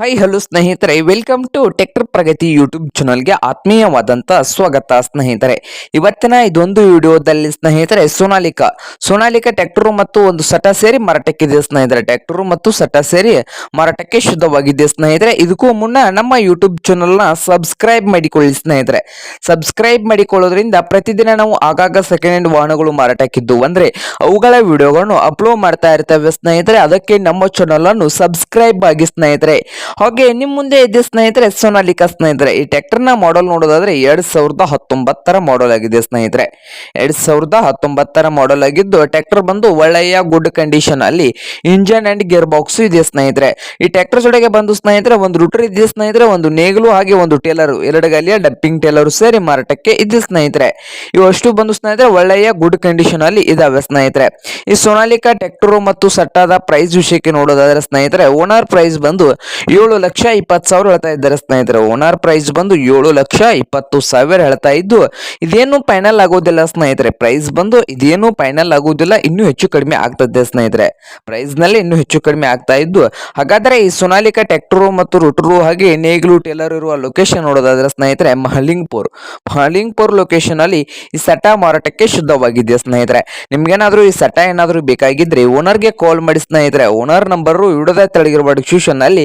High hello ಸ್ನೇಹಿತರೆ. Welcome to tractor Pragati YouTube ಚಾನಲ್ಗೆ ಆತ್ಮೀಯವಾದಂಥ ಸ್ವಾಗತ, ಸ್ನೇಹಿತರೆ. ಇವತ್ತಿನ ಇದೊಂದು ವಿಡಿಯೋದಲ್ಲಿ, ಸ್ನೇಹಿತರೆ, ಸೋನಾಲಿಕಾ. ಸೋನಾಲಿಕಾ ಟ್ಯಾಕ್ಟರು ಮತ್ತು ಒಂದು ಸಟ ಸೇರಿ ಮಾರಾಟಕ್ಕಿದೆ, ಸ್ನೇಹಿತರೆ. ಟ್ಯಾಕ್ಟರು ಮತ್ತು ಸಟ ಸೇರಿ ಮಾರಾಟಕ್ಕೆ ಶುದ್ಧವಾಗಿದೆ, ಸ್ನೇಹಿತರೆ. ಇದಕ್ಕೂ ಮುನ್ನ ನಮ್ಮ ಯೂಟ್ಯೂಬ್ ಚಾನಲ್ನ ಸಬ್ಸ್ಕ್ರೈಬ್ ಮಾಡಿಕೊಳ್ಳಿ, ಸ್ನೇಹಿತರೆ. ಸಬ್ಸ್ಕ್ರೈಬ್ ಮಾಡಿಕೊಳ್ಳೋದ್ರಿಂದ ಪ್ರತಿದಿನ ನಾವು ಆಗಾಗ ಸೆಕೆಂಡ್ ಹ್ಯಾಂಡ್ ವಾಹನಗಳು ಮಾರಾಟಕ್ಕಿದ್ದು. ಅಂದರೆ ಅವುಗಳ ವಿಡಿಯೋಗಳನ್ನು ಅಪ್ಲೋಡ್ ಮಾಡ್ತಾ ಇರ್ತೇವೆ, ಸ್ನೇಹಿತರೆ. ಅದಕ್ಕೆ ನಮ್ಮ ಚಾನಲನ್ನು ಸಬ್ಸ್ಕ್ರೈಬ್ ಆಗಿ, ಸ್ನೇಹಿತರೆ. ಹಾಗೆ ನಿಮ್ ಮುಂದೆ ಇದೆ ಸ್ನೇಹಿತರೆ ಸೋನಾಲಿಕಾ ಸ್ನೇಹಿತರೆ. ಈ ಟ್ರ್ಯಾಕ್ಟರ್ನ ಮಾಡೆಲ್ ನೋಡೋದಾದ್ರೆ ಎರಡ್ ಸಾವಿರದ ಹತ್ತೊಂಬತ್ತರ ಮಾಡೆಲ್ ಆಗಿದೆ ಸ್ನೇಹಿತರೆ. ಎರಡ್ ಸಾವಿರದ ಹತ್ತೊಂಬತ್ತರ ಮಾಡೆಲ್ ಆಗಿದ್ದು ಟ್ರ್ಯಾಕ್ಟರ್ ಬಂದು ಒಳ್ಳೆಯ ಗುಡ್ ಕಂಡೀಷನ್ ಅಲ್ಲಿ ಇಂಜನ್ ಅಂಡ್ ಗೇರ್ ಬಾಕ್ಸ್ ಇದೆ ಸ್ನೇಹಿತರೆ. ಈ ಟ್ರ್ಯಾಕ್ಟರ್ ಜೊತೆಗೆ ಬಂದು ಸ್ನೇಹಿತರೆ ಒಂದು ರೂಟರ್ ಇದೆ ಸ್ನೇಹಿತರೆ, ಒಂದು ನೇಗಲು ಹಾಗೆ ಒಂದು ಟೇಲರ್, ಎರಡು ಗಾಲಿಯ ಡಪ್ಪಿಂಗ್ ಟೇಲರ್ ಸೇರಿ ಮಾರಾಟಕ್ಕೆ ಇದೆ ಸ್ನೇಹಿತರೆ. ಇವಷ್ಟು ಬಂದು ಸ್ನೇಹಿತರೆ ಒಳ್ಳೆಯ ಗುಡ್ ಕಂಡೀಷನ್ ಅಲ್ಲಿ ಇದಾವೆ ಸ್ನೇಹಿತರೆ. ಈ ಸೋನಾಲಿಕಾ ಟ್ರ್ಯಾಕ್ಟರ್ ಮತ್ತು ಸಟ್ಟಾದ ಪ್ರೈಸ್ ವಿಷಯಕ್ಕೆ ನೋಡೋದಾದ್ರೆ ಸ್ನೇಹಿತರೆ ಓನರ್ ಪ್ರೈಸ್ ಬಂದು ಏಳು ಲಕ್ಷ ಇಪ್ಪತ್ತು ಸಾವಿರ ಹೇಳ್ತಾ ಇದ್ದಾರೆ ಸ್ನೇಹಿತರೆ. ಓನರ್ ಪ್ರೈಸ್ ಬಂದು ಏಳು ಲಕ್ಷ ಇಪ್ಪತ್ತು ಸಾವಿರ ಹೇಳ್ತಾ ಇದ್ದು, ಇದೇನು ಫೈನಲ್ ಆಗೋದಿಲ್ಲ ಸ್ನೇಹಿತರೆ. ಪ್ರೈಸ್ ಬಂದು ಇದೇನು ಫೈನಲ್ ಆಗೋದಿಲ್ಲ, ಇನ್ನೂ ಹೆಚ್ಚು ಕಡಿಮೆ ಆಗ್ತದೆ ಸ್ನೇಹಿತರೆ. ಪ್ರೈಸ್ನಲ್ಲಿ ಇನ್ನೂ ಹೆಚ್ಚು ಕಡಿಮೆ ಆಗ್ತಾ ಇದ್ದು, ಹಾಗಾದ್ರೆ ಈ ಸೋನಾಲಿಕಾ ಟ್ರ್ಯಾಕ್ಟರ್ ಮತ್ತು ರುಟರು ಹಾಗೆ ನೇಗ್ಲು ಟೇಲರ್ ಇರುವ ಲೊಕೇಶನ್ ನೋಡೋದಾದ್ರೆ ಸ್ನೇಹಿತರೆ, ಮಹಲಿಂಗ್ಪುರ್. ಮಹಲಿಂಗ್ಪುರ್ ಲೊಕೇಶನ್ ಅಲ್ಲಿ ಈ ಸಟ ಮಾರಾಟಕ್ಕೆ ಶುದ್ಧವಾಗಿದೆ ಸ್ನೇಹಿತರೆ. ನಿಮ್ಗೇನಾದ್ರೂ ಈ ಸಟ ಏನಾದ್ರೂ ಬೇಕಾಗಿದ್ರೆ ಓನರ್ಗೆ ಕಾಲ್ ಮಾಡಿ ಸ್ನೇಹಿತರೆ. ಓನರ್ ನಂಬರ್ ವಿಡಿಯೋದ ತೆಳಗಿರುವ ಡಿಸ್ಕ್ರಿಪ್ಷನ್ ಅಲ್ಲಿ